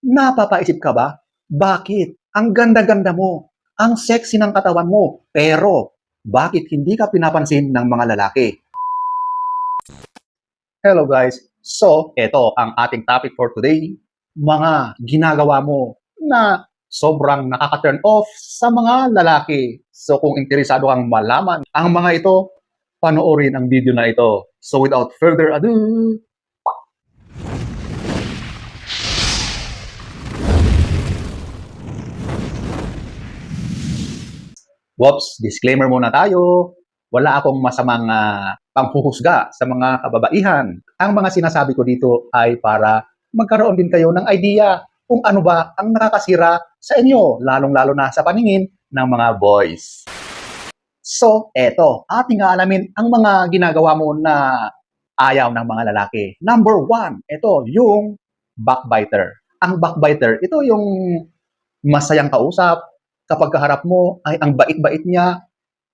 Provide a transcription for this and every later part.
Napapaisip ka ba? Bakit? Ang ganda-ganda mo. Ang sexy ng katawan mo. Pero, bakit hindi ka pinapansin ng mga lalaki? Hello guys. So, ito ang ating topic for today. Mga ginagawa mo na sobrang nakaka-turn off sa mga lalaki. So, kung interesado kang malaman ang mga ito, panoorin ang video na ito. So, without further ado, Whoops, disclaimer muna tayo. Wala akong masamang uh, panghuhusga sa mga kababaihan. Ang mga sinasabi ko dito ay para magkaroon din kayo ng idea kung ano ba ang nakakasira sa inyo, lalong-lalo na sa paningin ng mga boys. So, eto, ating aalamin ang mga ginagawa mo na ayaw ng mga lalaki. Number one, ito, yung backbiter. Ang backbiter, ito yung masayang kausap, kapag kaharap mo ay ang bait-bait niya,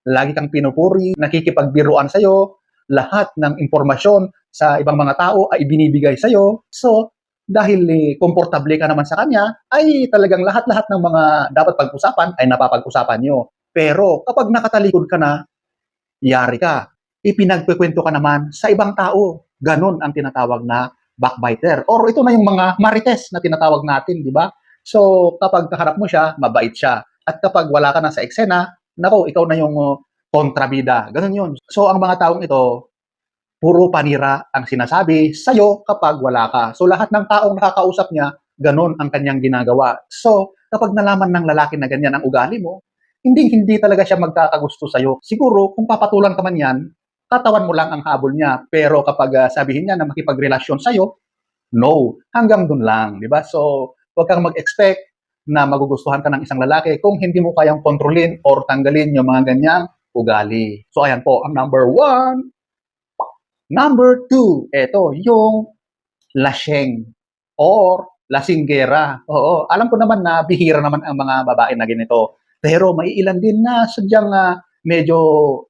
lagi kang pinupuri, nakikipagbiruan sa'yo, lahat ng impormasyon sa ibang mga tao ay binibigay sa'yo. So, dahil eh, komportable ka naman sa kanya, ay talagang lahat-lahat ng mga dapat pag-usapan ay napapag-usapan nyo. Pero kapag nakatalikod ka na, yari ka. Ipinagkukwento ka naman sa ibang tao. Ganon ang tinatawag na backbiter. Or ito na yung mga marites na tinatawag natin, di ba? So, kapag kaharap mo siya, mabait siya. At kapag wala ka na sa eksena, nako, ikaw na yung uh, kontrabida. Ganun yun. So, ang mga taong ito, puro panira ang sinasabi sa'yo kapag wala ka. So, lahat ng taong nakakausap niya, ganun ang kanyang ginagawa. So, kapag nalaman ng lalaki na ganyan ang ugali mo, hindi hindi talaga siya magkakagusto sa'yo. Siguro, kung papatulan ka man yan, katawan mo lang ang habol niya. Pero kapag uh, sabihin niya na makipagrelasyon sa'yo, no. Hanggang dun lang, di ba? So, huwag kang mag-expect na magugustuhan ka ng isang lalaki kung hindi mo kayang kontrolin or tanggalin yung mga ganyang ugali. So, ayan po, ang number one. Number two, ito, yung laseng or lasinggera. Oo, alam ko naman na bihira naman ang mga babae na ganito. Pero may ilan din na sadyang uh, medyo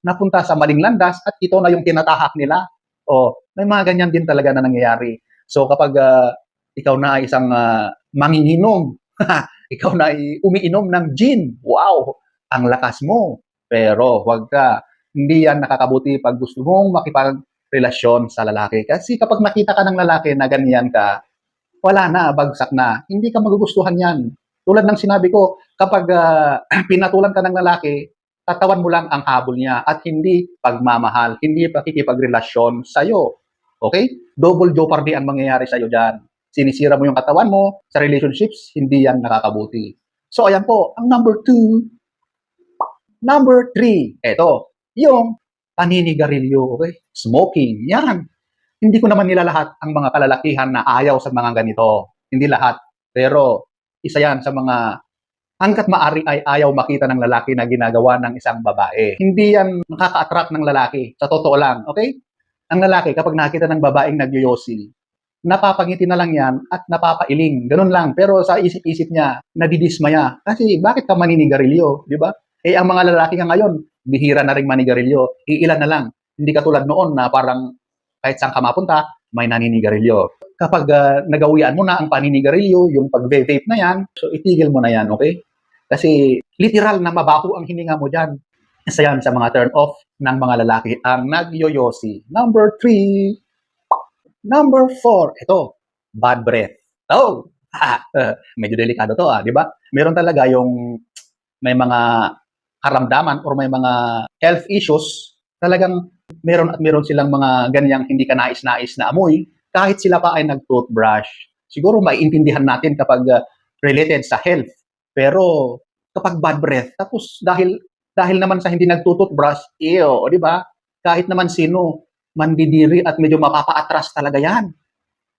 napunta sa maling landas at ito na yung tinatahak nila. O, may mga ganyan din talaga na nangyayari. So kapag uh, ikaw na ay isang uh, manginginom, ikaw na umiinom ng gin. Wow! Ang lakas mo. Pero wag ka. Hindi yan nakakabuti pag gusto mong makipagrelasyon sa lalaki. Kasi kapag nakita ka ng lalaki na ganyan ka, wala na, bagsak na. Hindi ka magugustuhan yan. Tulad ng sinabi ko, kapag uh, pinatulan ka ng lalaki, tatawan mo lang ang habol niya at hindi pagmamahal, hindi pakikipagrelasyon sa'yo. Okay? Double jeopardy ang mangyayari sa'yo dyan sinisira mo yung katawan mo sa relationships, hindi yan nakakabuti. So, ayan po, ang number two. Number three, eto, yung paninigarilyo, okay? Smoking, yan. Hindi ko naman nila lahat ang mga kalalakihan na ayaw sa mga ganito. Hindi lahat. Pero, isa yan sa mga hangkat maari ay ayaw makita ng lalaki na ginagawa ng isang babae. Hindi yan nakaka-attract ng lalaki. Sa totoo lang, okay? Ang lalaki, kapag nakita ng babaeng nagyoyosi, napapangiti na lang yan at napapailing. Ganun lang. Pero sa isip-isip niya, nadidismaya. Kasi bakit ka maninigarilyo? Di ba? Eh, ang mga lalaki nga ngayon, bihira na rin manigarilyo. Iilan na lang. Hindi katulad noon na parang kahit saan ka mapunta, may naninigarilyo. Kapag uh, nagawian mo na ang paninigarilyo, yung pag-vape na yan, so itigil mo na yan, okay? Kasi literal na mabaho ang hininga mo dyan. Isa yan sa mga turn off ng mga lalaki, ang nagyoyosi. Number three, Number four, ito, bad breath. Oh, medyo delikado to ah, di ba? Meron talaga yung may mga karamdaman or may mga health issues, talagang meron at meron silang mga ganyang hindi ka nais-nais na amoy, kahit sila pa ay nag-toothbrush. Siguro maiintindihan natin kapag uh, related sa health. Pero kapag bad breath, tapos dahil dahil naman sa hindi nagtututbrush, ew, di ba? Kahit naman sino, mandidiri at medyo mapapa-atras talaga yan.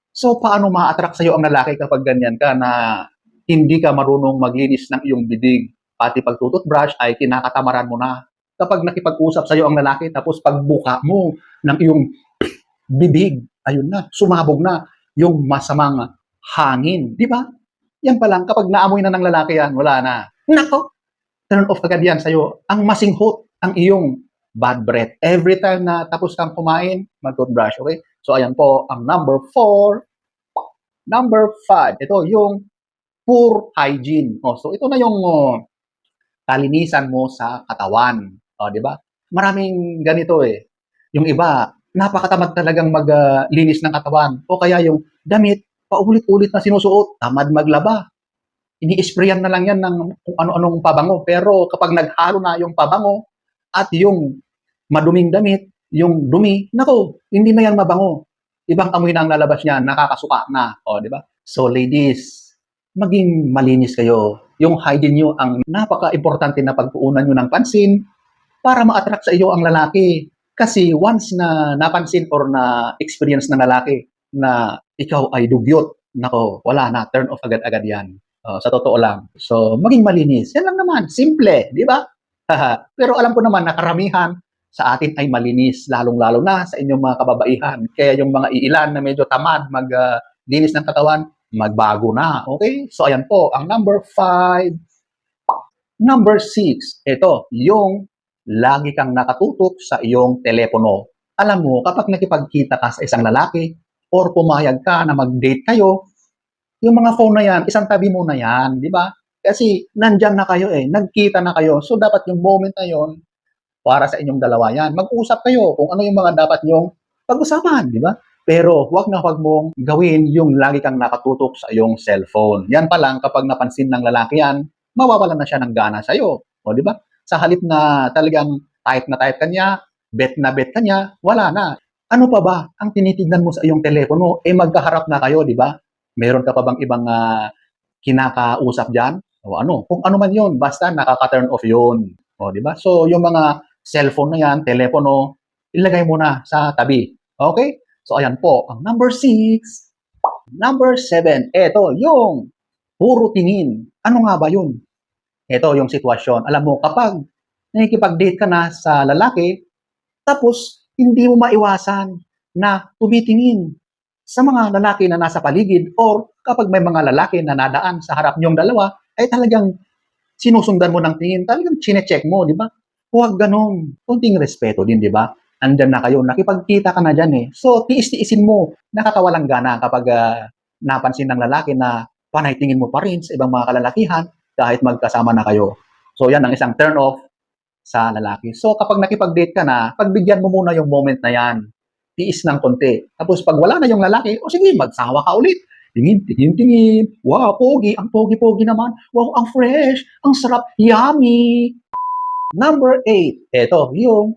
So, paano ma-attract sa'yo ang lalaki kapag ganyan ka na hindi ka marunong maglinis ng iyong bibig? Pati pagtututbrush ay kinakatamaran mo na. Kapag nakipag-usap sa'yo ang lalaki, tapos pagbuka mo ng iyong bibig, ayun na, sumabog na yung masamang hangin. Di ba? Yan pa lang, kapag naamoy na ng lalaki yan, wala na. Nako! Turn off agad yan sa'yo. Ang masinghot ang iyong bad breath. Every time na tapos kang kumain, mag-toothbrush, okay? So, ayan po, ang number four. Number five, ito yung poor hygiene. Oh, so ito na yung oh, kalinisan mo sa katawan. Oh, di ba? Maraming ganito eh. Yung iba, napakatamad talagang maglinis ng katawan. O kaya yung damit, paulit-ulit na sinusuot, tamad maglaba. Ini-sprayan na lang yan ng kung ano-anong pabango. Pero kapag naghalo na yung pabango at yung maduming damit, yung dumi, nako, hindi na yan mabango. Ibang amoy na ang lalabas niyan, nakakasuka na. O, di ba? So, ladies, maging malinis kayo. Yung hygiene nyo ang napaka-importante na pagpuunan nyo ng pansin para ma-attract sa iyo ang lalaki. Kasi once na napansin or na-experience ng lalaki na ikaw ay dugyot, nako, wala na, turn off agad-agad yan. Oh, sa totoo lang. So, maging malinis. Yan lang naman. Simple, di ba? Pero alam ko naman na karamihan sa atin ay malinis, lalong-lalo na sa inyong mga kababaihan. Kaya yung mga iilan na medyo tamad maglinis ng katawan, magbago na. Okay? So, ayan po, ang number five. Number six, ito, yung lagi kang nakatutok sa iyong telepono. Alam mo, kapag nakipagkita ka sa isang lalaki or pumayag ka na mag-date kayo, yung mga phone na yan, isang tabi mo na yan, di ba? Kasi nandyan na kayo eh, nagkita na kayo. So, dapat yung moment na yon para sa inyong dalawa yan. Mag-usap kayo kung ano yung mga dapat nyong pag-usapan, di ba? Pero huwag na huwag mong gawin yung lagi kang nakatutok sa iyong cellphone. Yan pa lang kapag napansin ng lalaki yan, mawawalan na siya ng gana sa iyo. O di ba? Sa halip na talagang type na type kanya, bet na bet kanya, wala na. Ano pa ba ang tinitignan mo sa iyong telepono? Eh magkaharap na kayo, di ba? Meron ka pa bang ibang ah, kinakausap diyan? O ano? Kung ano man 'yon, basta nakaka-turn off 'yon. O di ba? So yung mga cellphone na yan, telepono, ilagay mo na sa tabi. Okay? So, ayan po. Ang number six. Number seven. Ito, yung puro tingin. Ano nga ba yun? Ito yung sitwasyon. Alam mo, kapag nakikipag-date ka na sa lalaki, tapos hindi mo maiwasan na tumitingin sa mga lalaki na nasa paligid or kapag may mga lalaki na nadaan sa harap niyong dalawa, ay talagang sinusundan mo ng tingin, talagang chinecheck mo, di ba? Huwag ganun. Kunting respeto din, di ba? Andyan na kayo, nakipagkita ka na dyan eh. So, tiis-tiisin mo. Nakakawalang gana kapag ah, napansin ng lalaki na panay tingin mo pa rin sa ibang mga kalalakihan kahit magkasama na kayo. So, yan ang isang turn off sa lalaki. So, kapag nakipag-date ka na, pagbigyan mo muna yung moment na yan. Tiis ng konti. Tapos, pag wala na yung lalaki, o sige, magsawa ka ulit. Tingin, tingin, tingin. Wow, pogi. Ang pogi-pogi naman. Wow, ang fresh. Ang sarap. Yummy. Number eight. Ito, yung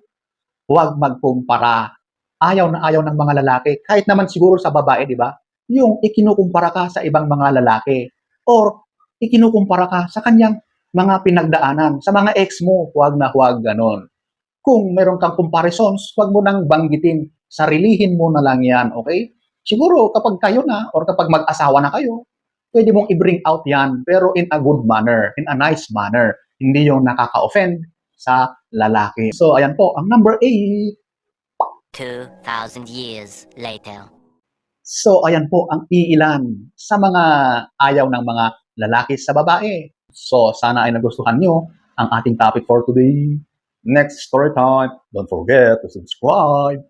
huwag magkumpara. Ayaw na ayaw ng mga lalaki. Kahit naman siguro sa babae, di ba? Yung ikinukumpara ka sa ibang mga lalaki. Or ikinukumpara ka sa kanyang mga pinagdaanan. Sa mga ex mo, huwag na huwag ganon. Kung meron kang comparisons, huwag mo nang banggitin. Sarilihin mo na lang yan, okay? Siguro kapag kayo na or kapag mag-asawa na kayo, pwede mong i-bring out yan pero in a good manner, in a nice manner. Hindi yung nakaka-offend sa lalaki. So, ayan po, ang number 8. 2,000 years later. So, ayan po ang iilan sa mga ayaw ng mga lalaki sa babae. So, sana ay nagustuhan nyo ang ating topic for today. Next story time. Don't forget to subscribe.